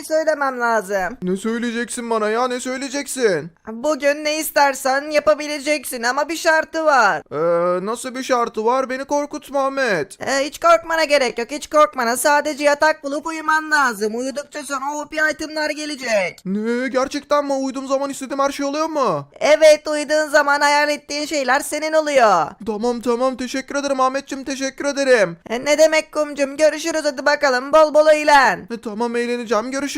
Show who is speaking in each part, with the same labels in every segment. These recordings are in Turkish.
Speaker 1: şey söylemem lazım.
Speaker 2: Ne söyleyeceksin bana ya ne söyleyeceksin?
Speaker 1: Bugün ne istersen yapabileceksin ama bir şartı var.
Speaker 2: Ee, nasıl bir şartı var beni korkutma Ahmet.
Speaker 1: Ee, hiç korkmana gerek yok hiç korkmana sadece yatak bulup uyuman lazım. Uyudukça sana OP itemlar gelecek.
Speaker 2: Ne gerçekten mi uyuduğum zaman istediğim her şey oluyor mu?
Speaker 1: Evet uyuduğun zaman hayal ettiğin şeyler senin oluyor.
Speaker 2: Tamam tamam teşekkür ederim Ahmetciğim teşekkür ederim.
Speaker 1: E, ne demek kumcum görüşürüz hadi bakalım bol bol eğlen.
Speaker 2: E, tamam eğleneceğim görüşürüz.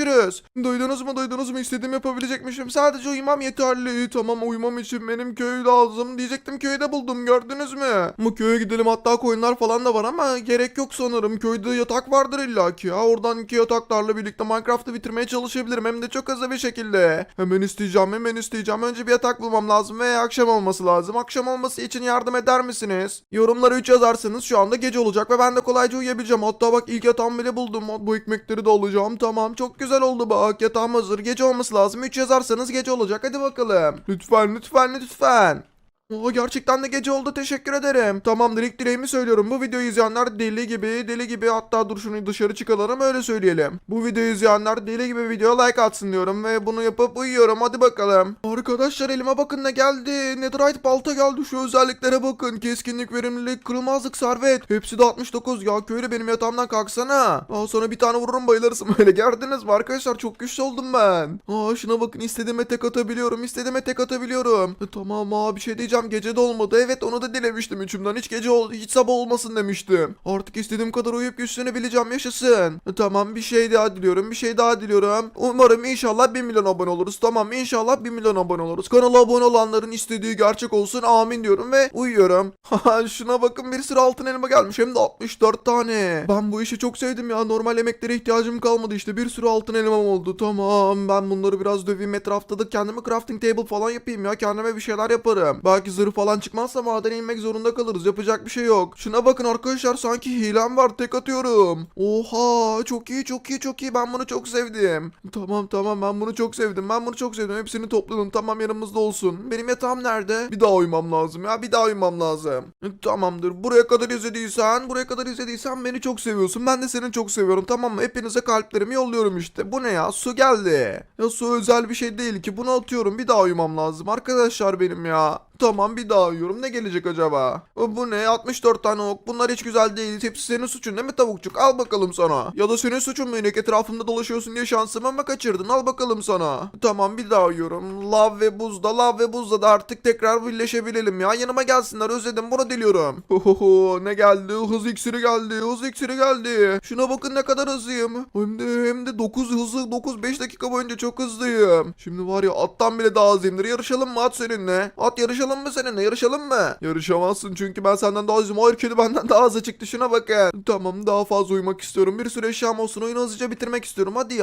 Speaker 2: Duydunuz mu duydunuz mu istediğimi yapabilecekmişim. Sadece uyumam yeterli. Tamam uyumam için benim köy lazım. Diyecektim köyü de buldum gördünüz mü? Ama köye gidelim hatta koyunlar falan da var ama gerek yok sanırım. Köyde yatak vardır illaki ya. Oradan iki yataklarla birlikte Minecraft'ı bitirmeye çalışabilirim. Hem de çok hızlı bir şekilde. Hemen isteyeceğim hemen isteyeceğim. Önce bir yatak bulmam lazım ve akşam olması lazım. Akşam olması için yardım eder misiniz? Yorumlara 3 yazarsanız şu anda gece olacak ve ben de kolayca uyuyabileceğim. Hatta bak ilk yatağımı bile buldum. Bu ekmekleri de alacağım. Tamam çok güzel oldu bak. Yatağım hazır. Gece olması lazım. 3 yazarsanız gece olacak. Hadi bakalım. Lütfen lütfen lütfen. Aa, gerçekten de gece oldu teşekkür ederim. Tamamdır ilk dileğimi söylüyorum. Bu videoyu izleyenler deli gibi deli gibi hatta dur şunu dışarı çıkaralım öyle söyleyelim. Bu videoyu izleyenler deli gibi videoya like atsın diyorum ve bunu yapıp uyuyorum hadi bakalım. Arkadaşlar elime bakın ne geldi. Netherite balta geldi şu özelliklere bakın. Keskinlik, verimlilik, kırılmazlık, servet. Hepsi de 69 ya köylü benim yatağımdan kalksana. Aa, sonra bir tane vururum bayılırsın böyle gördünüz mü arkadaşlar çok güçlü oldum ben. Aa şuna bakın istediğime tek atabiliyorum istediğime tek atabiliyorum. E, tamam aa bir şey diyeceğim gece de olmadı. Evet onu da dilemiştim içimden. Hiç gece ol hiç sabah olmasın demiştim. Artık istediğim kadar uyuyup güçlenebileceğim yaşasın. E, tamam bir şey daha diliyorum. Bir şey daha diliyorum. Umarım inşallah 1 milyon abone oluruz. Tamam inşallah 1 milyon abone oluruz. Kanala abone olanların istediği gerçek olsun. Amin diyorum ve uyuyorum. Şuna bakın bir sürü altın elma gelmiş. Hem de 64 tane. Ben bu işi çok sevdim ya. Normal emeklere ihtiyacım kalmadı işte. Bir sürü altın elmam oldu. Tamam ben bunları biraz döveyim etrafta da kendime crafting table falan yapayım ya. Kendime bir şeyler yaparım. Belki zırh falan çıkmazsa madene inmek zorunda kalırız. Yapacak bir şey yok. Şuna bakın arkadaşlar sanki hilem var. Tek atıyorum. Oha çok iyi çok iyi çok iyi. Ben bunu çok sevdim. Tamam tamam ben bunu çok sevdim. Ben bunu çok sevdim. Hepsini topladım. Tamam yanımızda olsun. Benim yatağım nerede? Bir daha uyumam lazım ya. Bir daha uyumam lazım. Tamamdır. Buraya kadar izlediysen, buraya kadar izlediysen beni çok seviyorsun. Ben de seni çok seviyorum. Tamam mı? Hepinize kalplerimi yolluyorum işte. Bu ne ya? Su geldi. Ya su özel bir şey değil ki. Bunu atıyorum. Bir daha uyumam lazım. Arkadaşlar benim ya. Tamam bir daha uyuyorum. Ne gelecek acaba? Bu ne? 64 tane ok. Bunlar hiç güzel değil. Hepsi senin suçun değil mi tavukçuk? Al bakalım sana. Ya da senin suçun mu inek etrafımda dolaşıyorsun diye şansımı ama kaçırdın. Al bakalım sana. Tamam bir daha uyuyorum. Lav ve buzda, lav ve buzda da artık tekrar birleşebilelim ya. Yanıma gelsinler özledim. Bunu diliyorum. Hohoho ne geldi? Hız iksiri geldi. Hız iksiri geldi. Şuna bakın ne kadar hızlıyım. Hem de hem de 9 hızlı 9 5 dakika boyunca çok hızlıyım. Şimdi var ya attan bile daha hızlıyımdır. Yarışalım mı at seninle? At yarışalım mı seninle? Yarışalım mı? Yarışamazsın çünkü ben senden daha hızlıyım. Hayır kedi benden daha hızlı çıktı. Şuna bakın. Tamam daha fazla uyumak istiyorum. Bir süre eşyam olsun. Oyunu hızlıca bitirmek istiyorum. Hadi ya.